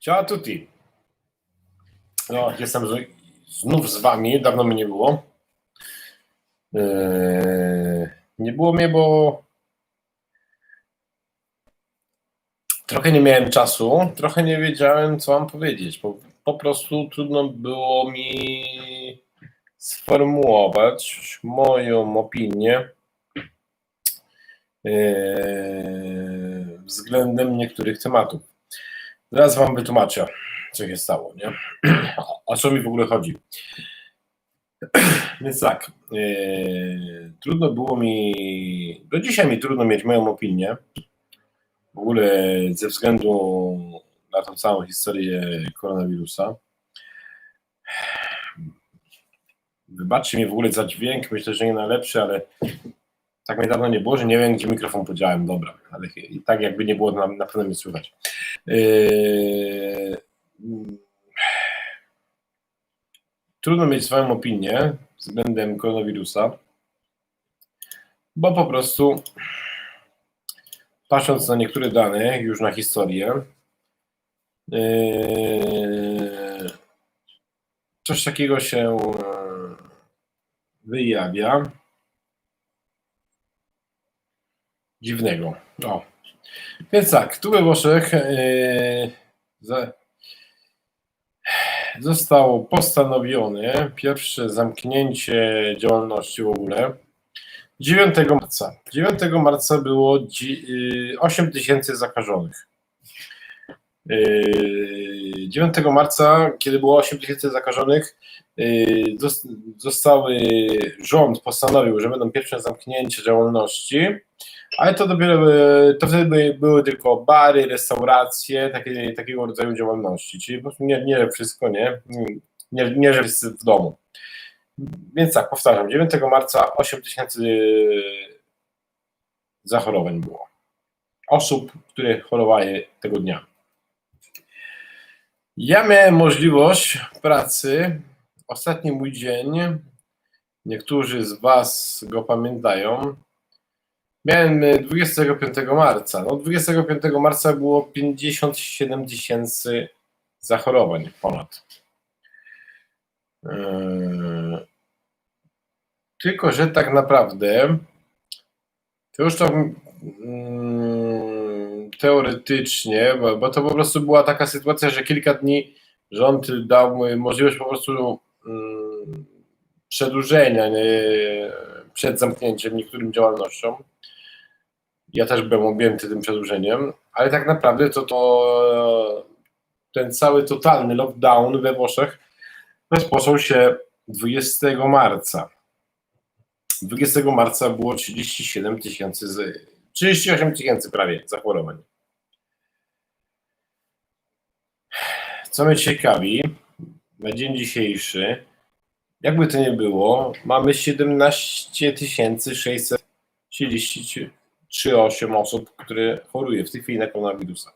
Ciao a tutti. No, jestem z, znów z wami, dawno mnie nie było. Eee, nie było mnie, bo trochę nie miałem czasu, trochę nie wiedziałem, co mam powiedzieć. Po, po prostu trudno było mi sformułować moją opinię eee, względem niektórych tematów. Zaraz wam wytłumaczę, co się stało, nie? O co mi w ogóle chodzi. Więc tak, yy, trudno było mi, do dzisiaj mi trudno mieć moją opinię, w ogóle ze względu na tą całą historię koronawirusa. Wybaczcie mi w ogóle za dźwięk, myślę, że nie najlepszy, ale tak mnie dawno nie było, że nie wiem, gdzie mikrofon podziałem, dobra, ale tak jakby nie było, na, na pewno mnie słychać. Yy, Trudno mieć swoją opinię względem koronawirusa, bo po prostu patrząc na niektóre dane, już na historię, yy, coś takiego się yy, wyjawia dziwnego. O. Więc tak, tu we Włoszech yy, zostało postanowione pierwsze zamknięcie działalności w ogóle 9 marca. 9 marca było dzi- yy, 8 tysięcy zakażonych. Yy, 9 marca, kiedy było 8 tysięcy zakażonych, zos- zostały, rząd postanowił, że będą pierwsze zamknięcia działalności, ale to dopiero były, to wtedy były, tylko bary, restauracje, takie, takiego rodzaju działalności, czyli po prostu nie, nie wszystko, nie, nie, nie że wszyscy w domu. Więc tak, powtarzam, 9 marca 8 tysięcy zachorowań było. Osób, które chorowały tego dnia. Ja miałem możliwość pracy. Ostatni mój dzień, niektórzy z Was go pamiętają, miałem 25 marca. No, 25 marca było 57 tysięcy zachorowań ponad. Yy, Tylko, że tak naprawdę to już tak mm, teoretycznie, bo, to po prostu była taka sytuacja, że kilka dni rząd dał możliwość po prostu mm, przedłużenia przed zamknięciem niektórym działalnościom. Ja też byłem objęty tym przedłużeniem, ale tak naprawdę to, to ten cały totalny lockdown we Włoszech rozpoczął się 20 marca. 20 marca było 37 tysięcy, z- 38 tysięcy prawie zachorowań. Co mnie ciekawi, na dzień dzisiejszy, jakby to nie było, mamy 17 638 osób, które choruje w tej chwili na koronawirusa.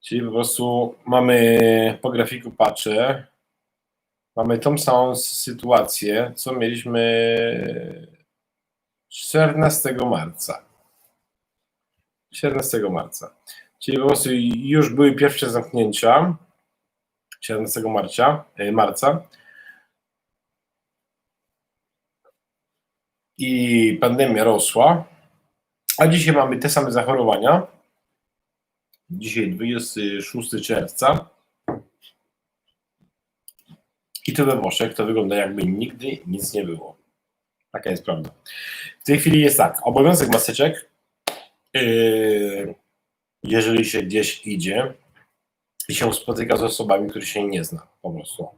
Czyli po prostu mamy po grafiku patrzę, mamy tą samą sytuację, co mieliśmy 14 marca. 14 marca. Czyli po prostu już były pierwsze zamknięcia 17 marca, e, marca i pandemia rosła, a dzisiaj mamy te same zachorowania. Dzisiaj 26 czerwca. I to we Włoszech to wygląda jakby nigdy nic nie było. Taka jest prawda. W tej chwili jest tak, obowiązek maseczek, yy, jeżeli się gdzieś idzie i się spotyka z osobami, które się nie zna po prostu.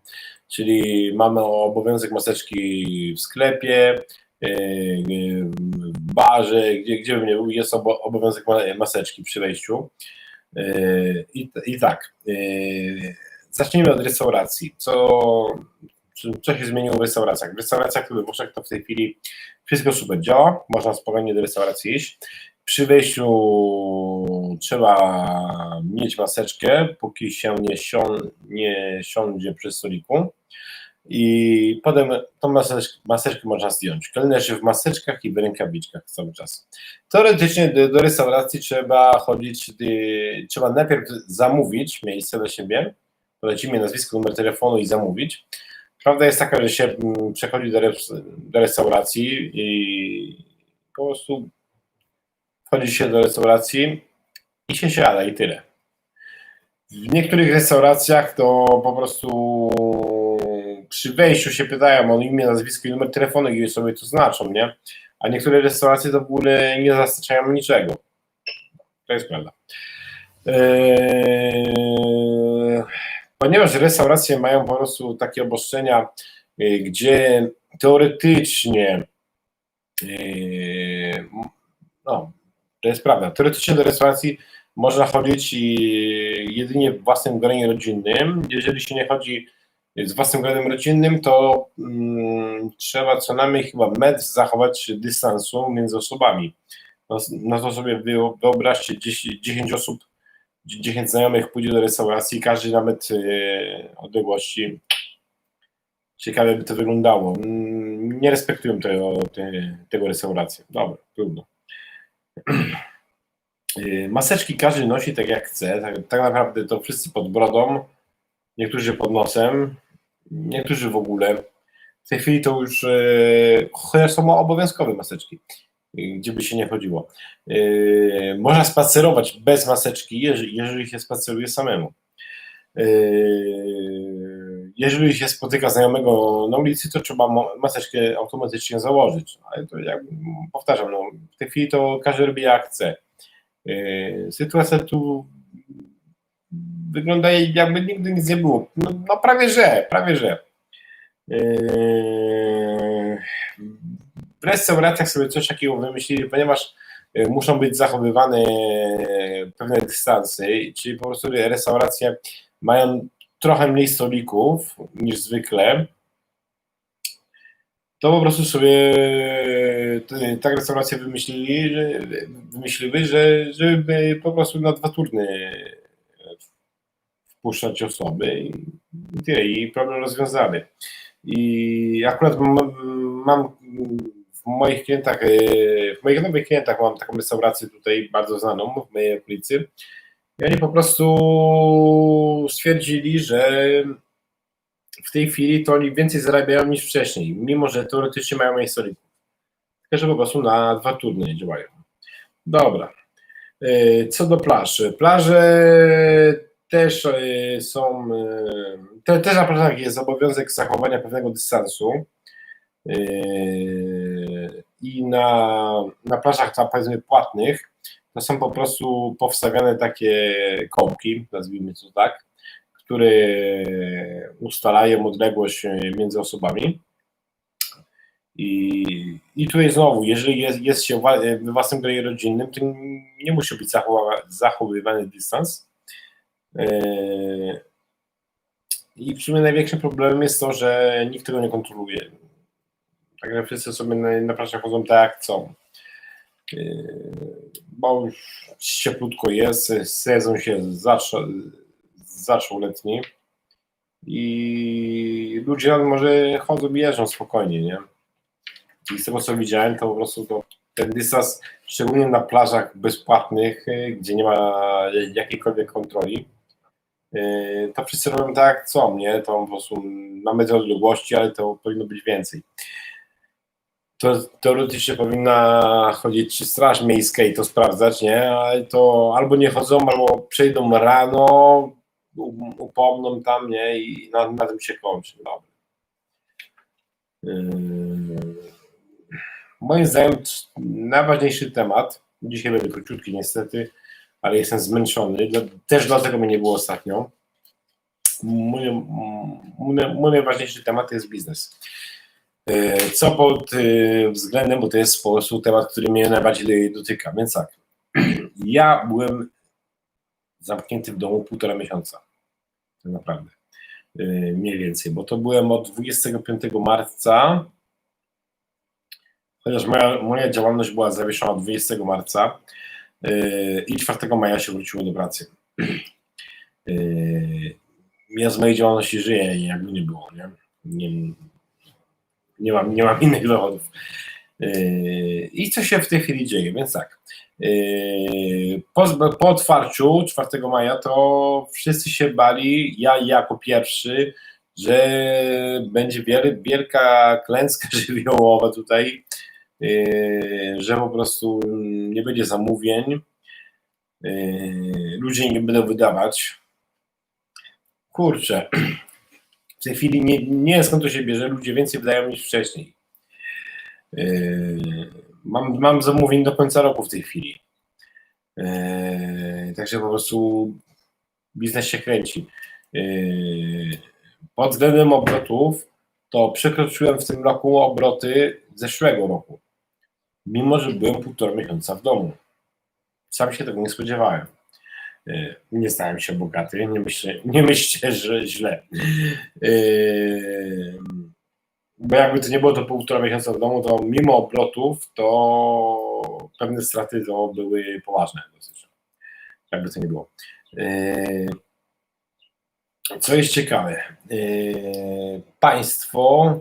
Czyli mamy obowiązek maseczki w sklepie, yy, w barze, gdzie, gdzie bym nie był, jest obo- obowiązek ma- maseczki przy wejściu. Yy, I, I tak, yy, zacznijmy od restauracji. Co, co się zmieniło w restauracjach? W restauracjach we Włoszech to w tej chwili wszystko super działa, można spokojnie do restauracji iść. Przy wejściu trzeba mieć maseczkę, póki się nie, sią, nie siądzie przy stoliku. I potem tą maseczkę, maseczkę można zdjąć. Kelnerzy w maseczkach i w rękawiczkach cały czas. Teoretycznie do, do restauracji trzeba chodzić, y, trzeba najpierw zamówić miejsce dla siebie, podać imię, nazwisko, numer telefonu i zamówić. Prawda jest taka, że się mm, przechodzi do, do restauracji i po prostu wchodzi się do restauracji i się siada i tyle. W niektórych restauracjach to po prostu przy wejściu się pytają o imię, nazwisko i numer telefonu i sobie to znaczą, nie? A niektóre restauracje to w ogóle nie zaznaczają niczego. To jest prawda. Eee, ponieważ restauracje mają po prostu takie obostrzenia, y, gdzie teoretycznie yy, no, to jest prawda. Teoretycznie do restauracji można chodzić i jedynie w własnym gronie rodzinnym. Jeżeli się nie chodzi z własnym gronem rodzinnym, to mm, trzeba co najmniej chyba metr zachować dystansu między osobami. No, no to sobie wyo- wyobraźcie, 10, 10 osób, 10 znajomych pójdzie do restauracji, każdy na metr e, odległości. Ciekawe by to wyglądało. Mm, Nie respektują tego, te, tego restauracji. Dobra, trudno. Y, Maseczki każdy nosi tak jak chce. Tak, tak naprawdę to wszyscy pod brodą, niektórzy pod nosem, niektórzy w ogóle. W tej chwili to już e, chociaż są obowiązkowe maseczki, gdzie by się nie chodziło. Y, Można spacerować bez maseczki, jeżeli, się spaceruje samemu. Y, Jeżeli się spotyka znajomego na ulicy, to trzeba maseczkę automatycznie założyć. Ale to jak powtarzam, no, w tej chwili to każdy robi jak chce. Sytuacja tu wygląda jakby nigdy nic nie było. No, no prawie że, prawie że. Yy, W restauracjach sobie coś takiego wymyślili, ponieważ yy, muszą być zachowywane pewne dystanse, czyli po prostu restauracje mają trochę mniej stolików niż zwykle, to po prostu sobie tak restauracje wymyślili, że, wymyśliły, że żeby po prostu na dwa turny wpuszczać osoby i tyle, i problem rozwiązany. I akurat mam, mam w moich klientach, e, w moich nowych klientach mam taką restaurację tutaj bardzo znaną w mojej okolicy i oni po prostu stwierdzili, że w tej chwili to oni więcej zarabiają niż wcześniej, mimo że teoretycznie mają mniej stolików. Tylko, że po prostu na dwa turny działają. Dobra. E, Co do plaż. Plaże też e, są, e, te, też na plażach jest obowiązek zachowania pewnego dystansu E, i na, na plażach tam powiedzmy płatnych to są po prostu powstawiane takie kołki, nazwijmy to tak, które ustalają odległość między osobami. I, I tutaj znowu, jeżeli jest, jest się we własnym gronie rodzinnym, to nie musi być zachowywany dystans. Yy, I w sumie największym problemem jest to, że nikt tego nie kontroluje. Także wszyscy sobie na, na chodzą tak jak chcą. Yy, Bo już cieplutko jest, sezon się zaczął, zaczął letni i ludzie może chodzą i jeżdżą spokojnie, nie? I z tego co widziałem, to po prostu to, ten dystans, szczególnie na plażach bezpłatnych, y, gdzie nie ma jakiejkolwiek kontroli, to wszyscy robią tak jak chcą? To po prostu na metr odległości, ale to powinno być więcej. To teoretycznie powinna chodzić straż miejska i to sprawdzać, nie? Ale to albo nie chodzą, albo przejdą rano, upomną tam, nie? I na, na tym się kończy. Dobra. Yy, Moim zdaniem najważniejszy temat, dzisiaj będzie króciutki niestety, ale jestem zmęczony, też dlatego mnie nie było ostatnio. Mój, mój, mój najważniejszy temat jest biznes. Yy, Co pod yy, względem, bo to jest po prostu temat, który mnie najbardziej dotyka. Więc tak, ja byłem zamknięty w domu półtora miesiąca. Tak naprawdę. Yy, Mniej więcej, bo to byłem od 25 marca chociaż moja, moja działalność była zawieszona od 20 marca i 4 maja się wróciło do pracy. Yy, ja z mojej działalności żyję i jakby nie było, nie? Nie, nie, mam, nie mam innych dowodów. Yy, I co się w tej chwili dzieje? Więc tak. Yy, Po, po otwarciu 4 maja to wszyscy się bali, ja jako pierwszy, że będzie wiel- wielka klęska żywiołowa tutaj, yy, że po prostu nie będzie zamówień, yy, ludzie nie będą wydawać. Kurczę, w tej chwili nie, nie skąd to się bierze, ludzie więcej wydają niż wcześniej. Yy, Mam, mam zamówień do końca roku w tej chwili. Także po prostu biznes się kręci. Pod względem obrotów to przekroczyłem w tym roku obroty zeszłego roku. Mimo, że byłem półtora miesiąca w domu. Sam się tego nie spodziewałem. Yy, Nie stałem się bogaty, nie, myślę, nie myślcie, że źle. Yy, bo jakby to nie było to półtora miesiąca w domu, to mimo obrotów, to pewne straty to były poważne. Jakby to nie było. Yy, Co jest ciekawe, państwo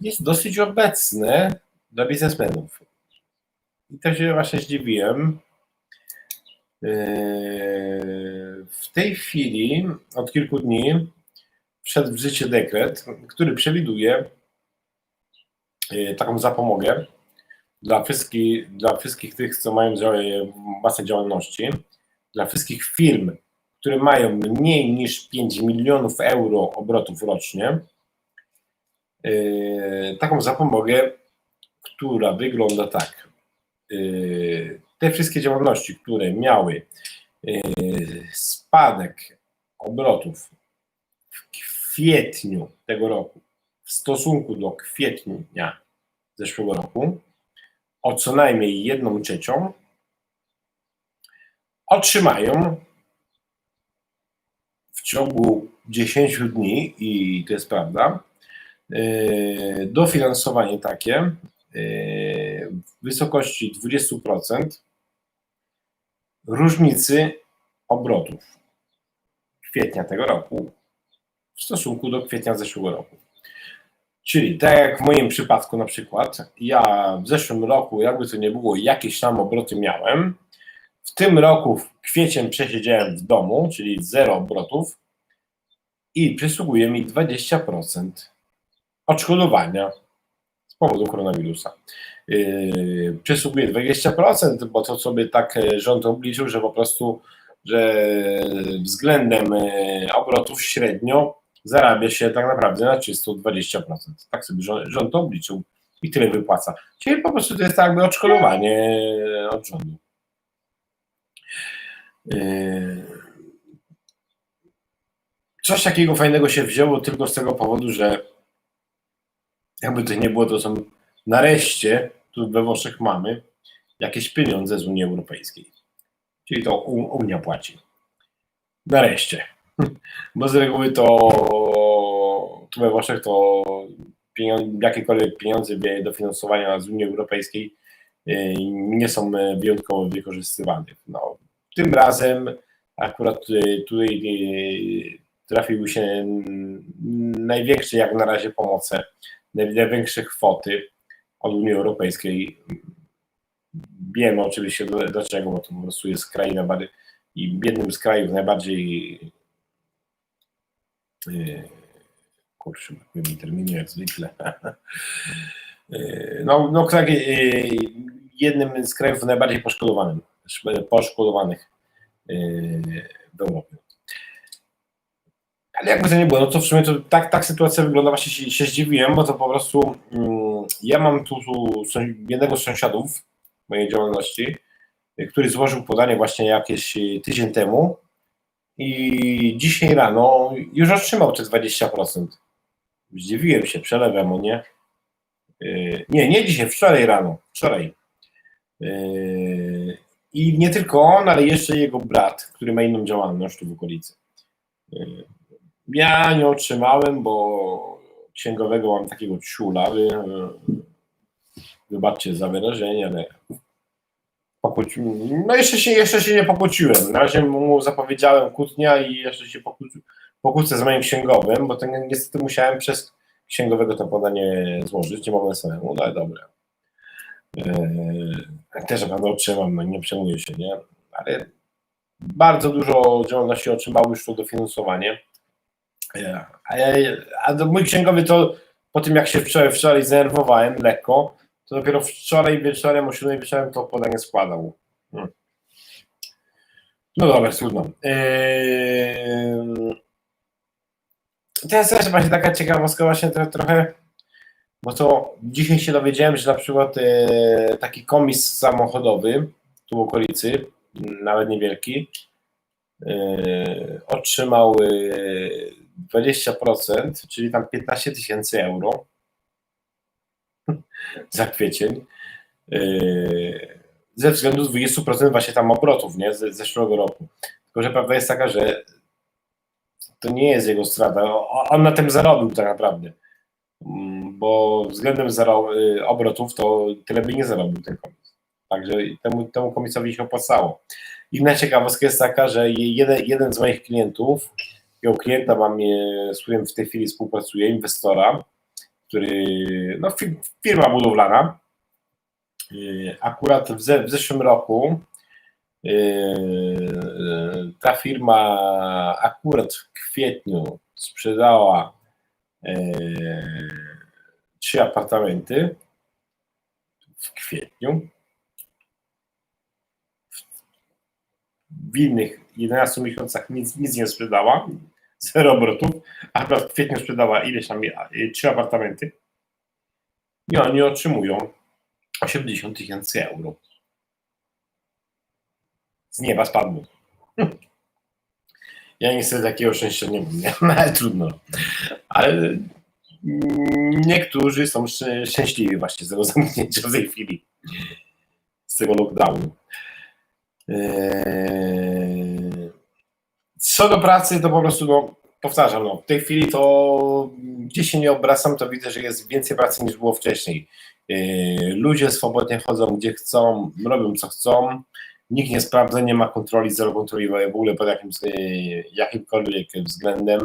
jest dosyć obecne dla biznesmenów. I to się właśnie zdziwiłem. Yy, W tej chwili, od kilku dni, wszedł w życie dekret, który przewiduje e, taką zapomogę dla wszystkich, dla wszystkich tych, co mają masę działalności, dla wszystkich firm, które mają mniej niż 5 milionów euro obrotów rocznie, e, taką zapomogę, która wygląda tak. E, Te wszystkie działalności, które miały e, spadek obrotów w kwietniu tego roku w stosunku do kwietnia zeszłego roku o co najmniej jedną trzecią otrzymają w ciągu 10 dni, i to jest prawda, yy, dofinansowanie takie w wysokości 20% różnicy obrotów kwietnia tego roku w stosunku do kwietnia zeszłego roku. Czyli tak jak w moim przypadku na przykład, ja w zeszłym roku, jakby to nie było, jakieś tam obroty miałem. W tym roku w kwiecień przesiedziałem w domu, czyli zero obrotów i przysługuje mi 20% odszkodowania powodu koronawirusa. Yy, przysługuje 20%, bo to sobie tak e, rząd obliczył, że po prostu, że względem e, obrotów średnio zarabia się tak naprawdę na czysto 20%. Tak sobie rząd, obliczył i tyle wypłaca. Czyli po prostu to jest tak jakby odszkodowanie od rządu. Coś takiego fajnego się wzięło tylko z tego powodu, że jakby to nie było, to są nareszcie, tu we Włoszech mamy jakieś pieniądze z Unii Europejskiej. Czyli to Unia płaci. Nareszcie. Bo z reguły to tu we Włoszech to pieniądze, jakiekolwiek pieniądze bie- dofinansowania z Unii Europejskiej yy, nie są e, wyjątkowo wykorzystywane. No, tym razem akurat tutaj, tutaj trafiły się największe jak na razie pomoce, największe kwoty od Unii Europejskiej. Wiemy oczywiście dlaczego, bo to po prostu jest kraina bardziej, i jednym z krajów najbardziej yy, kurczę, brakuje mi terminu jak zwykle. Yy, No, no kraj, yy, jednym z krajów najbardziej poszkodowanym, poszkodowanych w Europie. Ale jakby to nie było, no to w sumie to tak, tak sytuacja wygląda, właśnie się, się zdziwiłem, bo to po prostu mm, ja mam tu, tu jednego z sąsiadów mojej działalności, y, który złożył podanie właśnie jakieś y, tydzień temu i dzisiaj rano już otrzymał te 20%. Zdziwiłem się, przelewem mu, nie? Yy, Nie, nie dzisiaj, wczoraj rano, wczoraj. Yy, I nie tylko on, ale jeszcze jego brat, który ma inną działalność tu w okolicy. Ja nie otrzymałem, bo księgowego mam takiego ciula, wy, yy, wybaczcie za wyrażenie, ale pokłóciłem. No jeszcze się, jeszcze się nie pokłóciłem. Na razie mu zapowiedziałem kłótnia i jeszcze się pokłóci, pokłócę z moim księgowym, bo to ni- niestety musiałem przez księgowego to podanie złożyć, nie mogłem samemu, no ale dobra. Yy, też na pewno otrzymam, no nie przejmuję się, nie? Ale bardzo dużo działalności otrzymało już to dofinansowanie. Yy, A, ja, a mój księgowy to po tym jak się wczoraj, wczoraj zdenerwowałem lekko, to dopiero wczoraj wieczorem o 7 wieczorem to podanie składał. Hmm. No dobra, trudno. Yy... Teraz też właśnie taka ciekawostka właśnie tro- trochę, bo to dzisiaj się dowiedziałem, że na przykład e, taki komis samochodowy tu w okolicy, nawet niewielki, e, otrzymał e, 20%, czyli tam 15 tysięcy euro za kwiecień. e, Ze względu 20% właśnie tam obrotów, nie? Z zeszłego roku. Tylko, że prawda jest taka, że to nie jest jego strata. On na tym zarobił tak naprawdę. Mm, Bo względem zaro- y, obrotów to tyle by nie zarobił ten komis. Także temu, temu komisowi się opłacało. Inna ciekawostka jest taka, że je- jeden, jeden z moich klientów, jego klienta mam, e, z którym w tej chwili współpracuję, inwestora, który, no fi- firma budowlana, y, akurat w, ze, w zeszłym roku Yy, ta firma akurat w kwietniu sprzedała trzy apartamenty w kwietniu. W innych 11 miesiącach nic, nic nie sprzedała, zero obrotów, a w kwietniu sprzedała ileś tam, yy, trzy apartamenty i oni otrzymują 80 tysięcy euro z nieba spadło. Ja niestety takiego szczęścia nie mam? No, ale trudno. Ale mm, niektórzy są szczę- szczęśliwi właśnie z tego zamknięcia w tej chwili, z tego lockdownu. Eee, Co do pracy, to po prostu, no, powtarzam, no, w tej chwili to gdzie się nie obracam, to widzę, że jest więcej pracy niż było wcześniej. Eee, Ludzie swobodnie chodzą gdzie chcą, robią co chcą nikt nie sprawdza, nie ma kontroli, zero kontroli w ogóle pod jakimś, e, jakimkolwiek względem,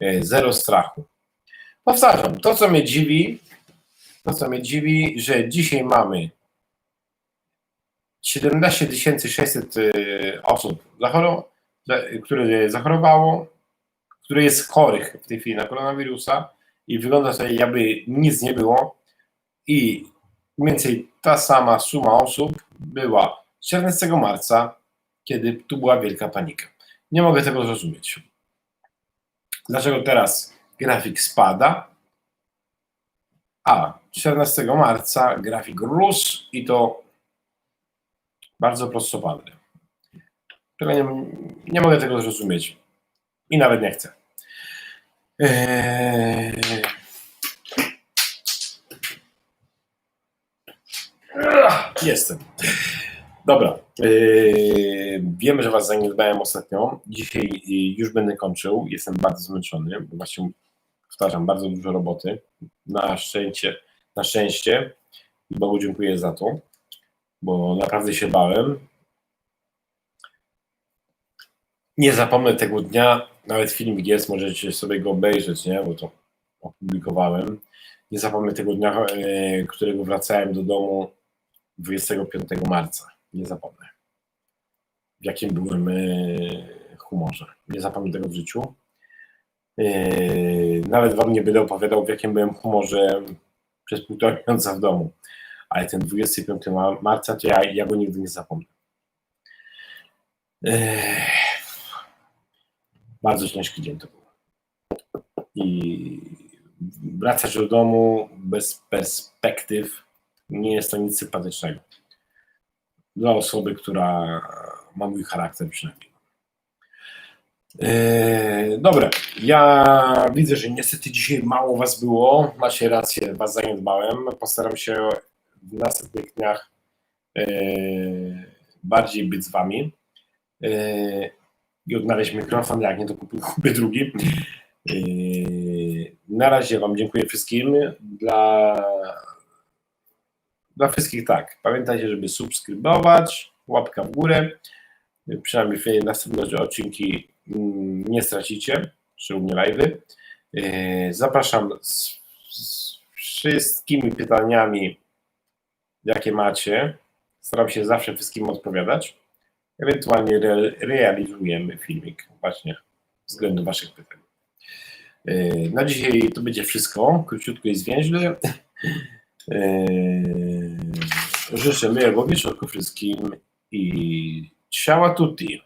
e, zero strachu. Powtarzam, to co mnie dziwi, to co mnie dziwi, że dzisiaj mamy 17 600 e, osób, zachoro, za- które zachorowało, które jest chorych w tej chwili na koronawirusa i wygląda to jakby nic nie było i mniej więcej ta sama suma osób była 14 marca, kiedy tu była wielka panika. Nie mogę tego zrozumieć. Dlaczego teraz grafik spada, a 14 marca grafik rósł i to bardzo prostopadle. Tego nie, nie mogę tego zrozumieć i nawet nie chcę. Eee... Jestem. Dobra. Yy, wiemy, że Was zaniedbałem ostatnio. Dzisiaj yy, już będę kończył. Jestem bardzo zmęczony, bo właśnie powtarzam, bardzo dużo roboty. Na szczęście, na szczęście Bogu dziękuję za to, bo naprawdę się bałem. Nie zapomnę tego dnia, nawet filmik jest, możecie sobie go obejrzeć, nie? bo to opublikowałem. Nie zapomnę tego dnia, yy, którego wracałem do domu 25 marca. Nie zapomnę. W jakim byłem e, humorze. Nie zapomnę tego w życiu. E, Nawet wam nie będę opowiadał, w jakim byłem humorze przez półtora miesiąca w domu. Ale ten 25 ma- marca, to ja, ja go nigdy nie zapomnę. E, Bardzo ciężki dzień to był. I wracać do domu bez perspektyw nie jest to nic sympatycznego dla osoby, która ma mój charakter przynajmniej. Eee, dobra, ja widzę, że niestety dzisiaj mało Was było. Macie rację, Was zaniedbałem. Postaram się w następnych dniach eee, bardziej być z Wami eee, i odnaleźć mikrofon. Jak nie, to kupię drugi. Eee, na razie Wam dziękuję wszystkim. Dla dla wszystkich tak. Pamiętajcie, żeby subskrybować, łapka w górę. Przynajmniej w następne odcinki mm, nie stracicie. mnie live'y. Yy, Zapraszam z, z wszystkimi pytaniami, jakie macie. Staram się zawsze wszystkim odpowiadać. Ewentualnie re, realizujemy filmik właśnie względem Waszych pytań. Yy, Na dzisiaj to będzie wszystko. Króciutko i zwięźle. Yy, Życzę miłego wieczorku wszystkim i ciała tutti.